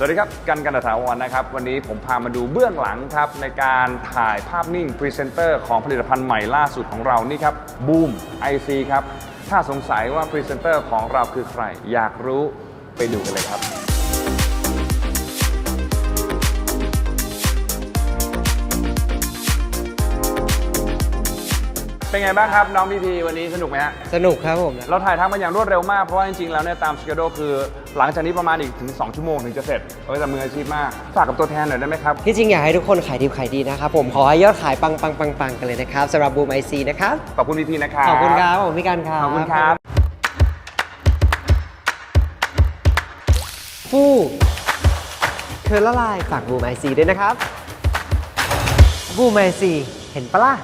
สวัสดีครับกันกันตถาวรนะครับ วันนี้ผมพามาดูเบื้องหลังครับ ในการถ่ายภาพนิ่งพรีเซนเตอร์ของผลิตภัณฑ์ใหม่ล่าสุดของเรานี่ครับบูม IC ครับ ถ้าสงสัยว่าพรีเซนเตอร์ของเราคือใคร อยากรู้ไปดูกันเลยครับ เป็นไงบ้างครับน้องพีพีวันนี้สนุกไหมฮะ สนุกครับผมเราถ่ายทำมาอย่างรวดเร็วมาก เพราะว่าจริงๆ แล้วเนี่ยตามสเกจคือหลังจากนี้ประมาณอีกถึง 2 ชั่วโมงถึงจะเสร็จเอ้ยแต่มืออาชีพมาก ฝากกับตัวแทนหน่อยได้ไหมครับ ที่จริงอยากให้ทุกคนขายดีขายดีนะครับผมขอให้ยอดขายปังปังปังปังกันเลยนะครับสำหรับบูมไอซีนะครับ ขอบคุณพีพีนะครับ ขอบคุณครับผมพี่กันครับขอบคุณครับฟู่เธอละลายฝากบูมไอซีด้วยนะครับบูมไอซีเห็นปะล่ะ